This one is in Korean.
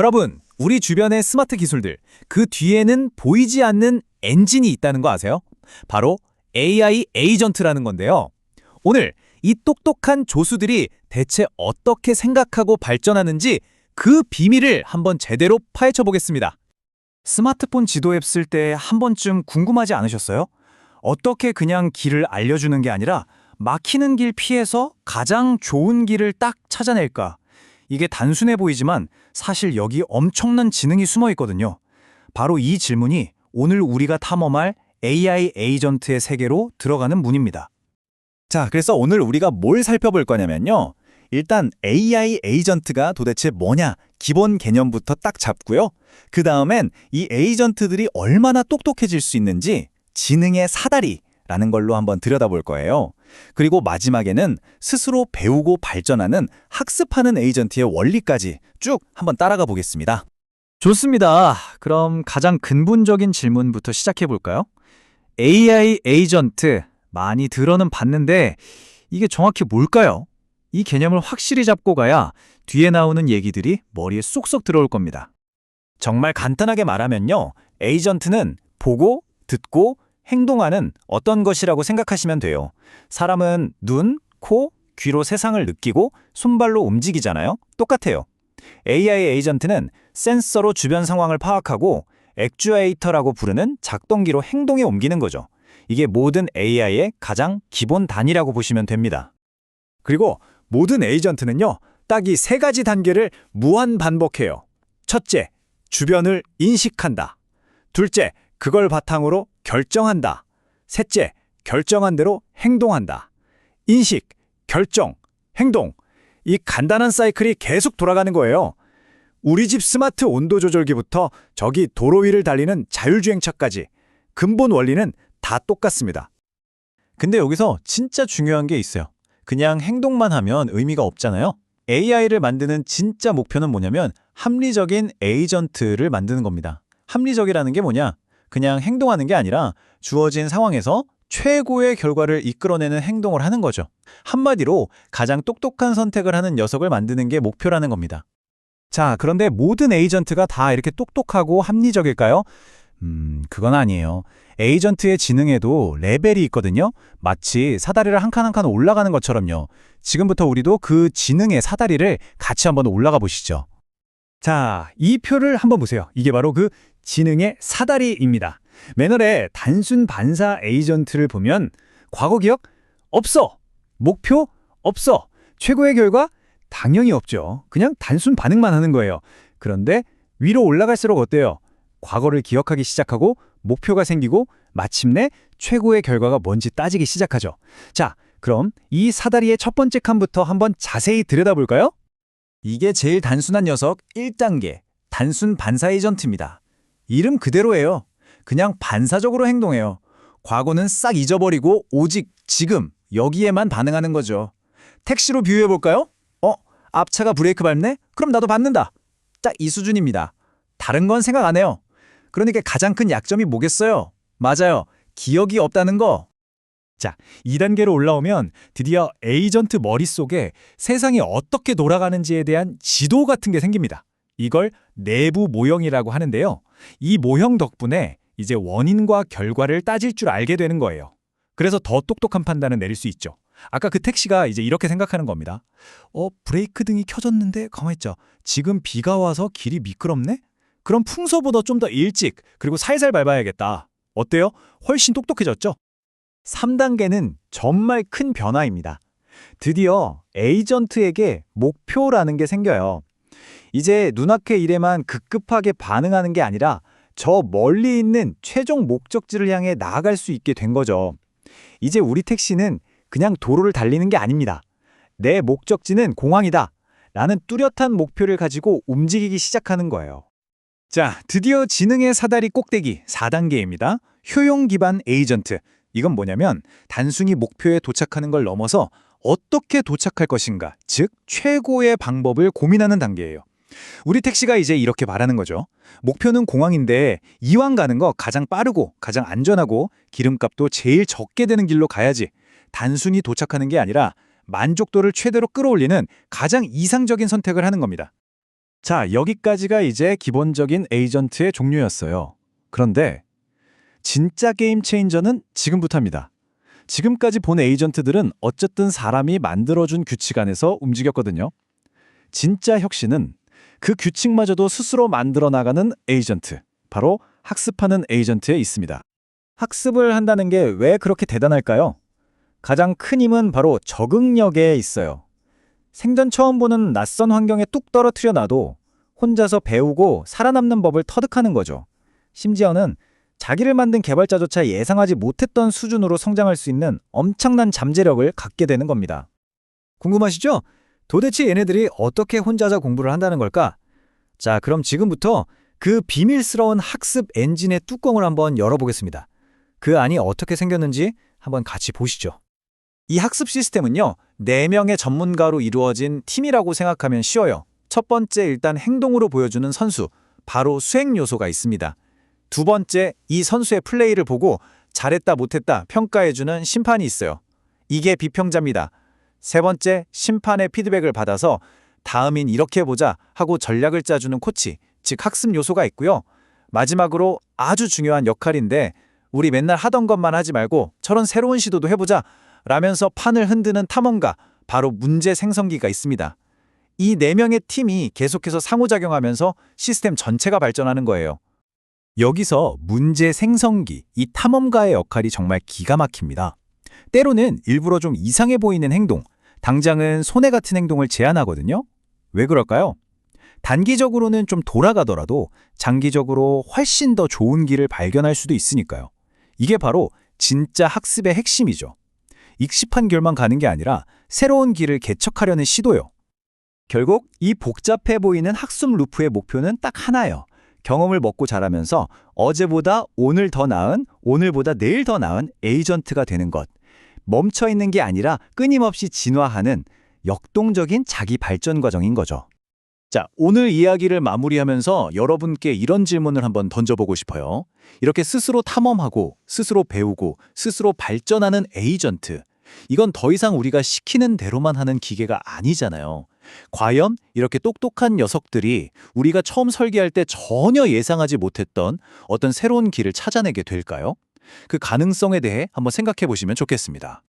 여러분, 우리 주변의 스마트 기술들, 그 뒤에는 보이지 않는 엔진이 있다는 거 아세요? 바로 AI 에이전트라는 건데요. 오늘 이 똑똑한 조수들이 대체 어떻게 생각하고 발전하는지 그 비밀을 한번 제대로 파헤쳐 보겠습니다. 스마트폰 지도 앱 쓸 때 한 번쯤 궁금하지 않으셨어요? 어떻게 그냥 길을 알려주는 게 아니라 막히는 길 피해서 가장 좋은 길을 딱 찾아낼까? 이게 단순해 보이지만 사실 여기 엄청난 지능이 숨어 있거든요. 바로 이 질문이 오늘 우리가 탐험할 AI 에이전트의 세계로 들어가는 문입니다. 자, 그래서 오늘 우리가 뭘 살펴볼 거냐면요. 일단 AI 에이전트가 도대체 뭐냐 기본 개념부터 딱 잡고요. 그 다음엔 이 에이전트들이 얼마나 똑똑해질 수 있는지 지능의 사다리 라는 걸로 한번 들여다볼 거예요. 그리고 마지막에는 스스로 배우고 발전하는 학습하는 에이전트의 원리까지 쭉 한번 따라가 보겠습니다. 좋습니다. 그럼 가장 근본적인 질문부터 시작해 볼까요? AI 에이전트 많이 들어는 봤는데 이게 정확히 뭘까요? 이 개념을 확실히 잡고 가야 뒤에 나오는 얘기들이 머리에 쏙쏙 들어올 겁니다. 정말 간단하게 말하면요. 에이전트는 보고, 듣고, 행동하는 어떤 것이라고 생각하시면 돼요. 사람은 눈, 코, 귀로 세상을 느끼고 손발로 움직이잖아요. 똑같아요. AI 에이전트는 센서로 주변 상황을 파악하고 액추에이터라고 부르는 작동기로 행동에 옮기는 거죠. 이게 모든 AI의 가장 기본 단위라고 보시면 됩니다. 그리고 모든 에이전트는요, 딱 이 세 가지 단계를 무한 반복해요. 첫째, 주변을 인식한다. 둘째, 그걸 바탕으로 결정한다. 셋째, 결정한 대로 행동한다. 인식, 결정, 행동. 이 간단한 사이클이 계속 돌아가는 거예요. 우리 집 스마트 온도 조절기부터 저기 도로 위를 달리는 자율주행차까지 근본 원리는 다 똑같습니다. 근데 여기서 진짜 중요한 게 있어요. 그냥 행동만 하면 의미가 없잖아요. AI를 만드는 진짜 목표는 뭐냐면 합리적인 에이전트를 만드는 겁니다. 합리적이라는 게 뭐냐? 그냥 행동하는 게 아니라 주어진 상황에서 최고의 결과를 이끌어내는 행동을 하는 거죠. 한마디로 가장 똑똑한 선택을 하는 녀석을 만드는 게 목표라는 겁니다. 자, 그런데 모든 에이전트가 다 이렇게 똑똑하고 합리적일까요? 음, 그건 아니에요. 에이전트의 지능에도 레벨이 있거든요. 마치 사다리를 한 칸 한 칸 올라가는 것처럼요. 지금부터 우리도 그 지능의 사다리를 같이 한번 올라가 보시죠. 자, 이 표를 한번 보세요. 이게 바로 그 지능의 사다리입니다. 매너의 단순 반사 에이전트를 보면 과거 기억 없어. 목표 없어. 최고의 결과 당연히 없죠. 그냥 단순 반응만 하는 거예요. 그런데 위로 올라갈수록 어때요? 과거를 기억하기 시작하고 목표가 생기고 마침내 최고의 결과가 뭔지 따지기 시작하죠. 자, 그럼 이 사다리의 첫 번째 칸부터 한번 자세히 들여다볼까요? 이게 제일 단순한 녀석 1단계 단순 반사 에이전트입니다. 이름 그대로예요. 그냥 반사적으로 행동해요. 과거는 싹 잊어버리고 오직 지금 여기에만 반응하는 거죠. 택시로 비유해 볼까요? 어, 앞차가 브레이크 밟네? 그럼 나도 밟는다. 딱 이 수준입니다. 다른 건 생각 안 해요. 그러니까 가장 큰 약점이 뭐겠어요? 맞아요. 기억이 없다는 거. 자, 2단계로 올라오면 드디어 에이전트 머릿속에 세상이 어떻게 돌아가는지에 대한 지도 같은 게 생깁니다. 이걸 내부 모형이라고 하는데요. 이 모형 덕분에 이제 원인과 결과를 따질 줄 알게 되는 거예요. 그래서 더 똑똑한 판단을 내릴 수 있죠. 아까 그 택시가 이제 이렇게 생각하는 겁니다. 어, 브레이크 등이 켜졌는데 가만 있자. 지금 비가 와서 길이 미끄럽네? 그럼 풍소보다 좀 더 일찍 그리고 살살 밟아야겠다. 어때요? 훨씬 똑똑해졌죠? 3단계는 정말 큰 변화입니다. 드디어 에이전트에게 목표라는 게 생겨요. 이제 눈앞의 일에만 급급하게 반응하는 게 아니라 저 멀리 있는 최종 목적지를 향해 나아갈 수 있게 된 거죠. 이제 우리 택시는 그냥 도로를 달리는 게 아닙니다. 내 목적지는 공항이다. 라는 뚜렷한 목표를 가지고 움직이기 시작하는 거예요. 자, 드디어 지능의 사다리 꼭대기 4단계입니다. 효용 기반 에이전트. 이건 뭐냐면 단순히 목표에 도착하는 걸 넘어서 어떻게 도착할 것인가, 즉 최고의 방법을 고민하는 단계예요. 우리 택시가 이제 이렇게 말하는 거죠. 목표는 공항인데 이왕 가는 거 가장 빠르고 가장 안전하고 기름값도 제일 적게 되는 길로 가야지. 단순히 도착하는 게 아니라 만족도를 최대로 끌어올리는 가장 이상적인 선택을 하는 겁니다. 자, 여기까지가 이제 기본적인 에이전트의 종류였어요. 그런데 진짜 게임 체인저는 지금부터입니다. 지금까지 본 에이전트들은 어쨌든 사람이 만들어준 규칙 안에서 움직였거든요. 진짜 혁신은 그 규칙마저도 스스로 만들어 나가는 에이전트, 바로 학습하는 에이전트에 있습니다. 학습을 한다는 게 왜 그렇게 대단할까요? 가장 큰 힘은 바로 적응력에 있어요. 생전 처음 보는 낯선 환경에 뚝 떨어뜨려 놔도 혼자서 배우고 살아남는 법을 터득하는 거죠. 심지어는 자기를 만든 개발자조차 예상하지 못했던 수준으로 성장할 수 있는 엄청난 잠재력을 갖게 되는 겁니다. 궁금하시죠? 도대체 얘네들이 어떻게 혼자서 공부를 한다는 걸까? 자, 그럼 지금부터 그 비밀스러운 학습 엔진의 뚜껑을 한번 열어보겠습니다. 그 안이 어떻게 생겼는지 한번 같이 보시죠. 이 학습 시스템은요, 4명의 전문가로 이루어진 팀이라고 생각하면 쉬워요. 첫 번째 일단 행동으로 보여주는 선수, 바로 수행 요소가 있습니다. 두 번째, 이 선수의 플레이를 보고 잘했다 못했다 평가해주는 심판이 있어요. 이게 비평자입니다. 세 번째, 심판의 피드백을 받아서 다음인 이렇게 해보자 하고 전략을 짜주는 코치, 즉 학습 요소가 있고요. 마지막으로 아주 중요한 역할인데 우리 맨날 하던 것만 하지 말고 저런 새로운 시도도 해보자 라면서 판을 흔드는 탐험가, 바로 문제 생성기가 있습니다. 이네 명의 팀이 계속해서 상호작용하면서 시스템 전체가 발전하는 거예요. 여기서 문제 생성기, 이 탐험가의 역할이 정말 기가 막힙니다. 때로는 일부러 좀 이상해 보이는 행동, 당장은 손해 같은 행동을 제안하거든요. 왜 그럴까요? 단기적으로는 좀 돌아가더라도 장기적으로 훨씬 더 좋은 길을 발견할 수도 있으니까요. 이게 바로 진짜 학습의 핵심이죠. 익십한 길만 가는 게 아니라 새로운 길을 개척하려는 시도요. 결국 이 복잡해 보이는 학습 루프의 목표는 딱 하나예요. 경험을 먹고 자라면서 어제보다 오늘 더 나은, 오늘보다 내일 더 나은 에이전트가 되는 것. 멈춰 있는 게 아니라 끊임없이 진화하는 역동적인 자기 발전 과정인 거죠. 자, 오늘 이야기를 마무리하면서 여러분께 이런 질문을 한번 던져보고 싶어요. 이렇게 스스로 탐험하고, 스스로 배우고, 스스로 발전하는 에이전트. 이건 더 이상 우리가 시키는 대로만 하는 기계가 아니잖아요. 과연 이렇게 똑똑한 녀석들이 우리가 처음 설계할 때 전혀 예상하지 못했던 어떤 새로운 길을 찾아내게 될까요? 그 가능성에 대해 한번 생각해 보시면 좋겠습니다.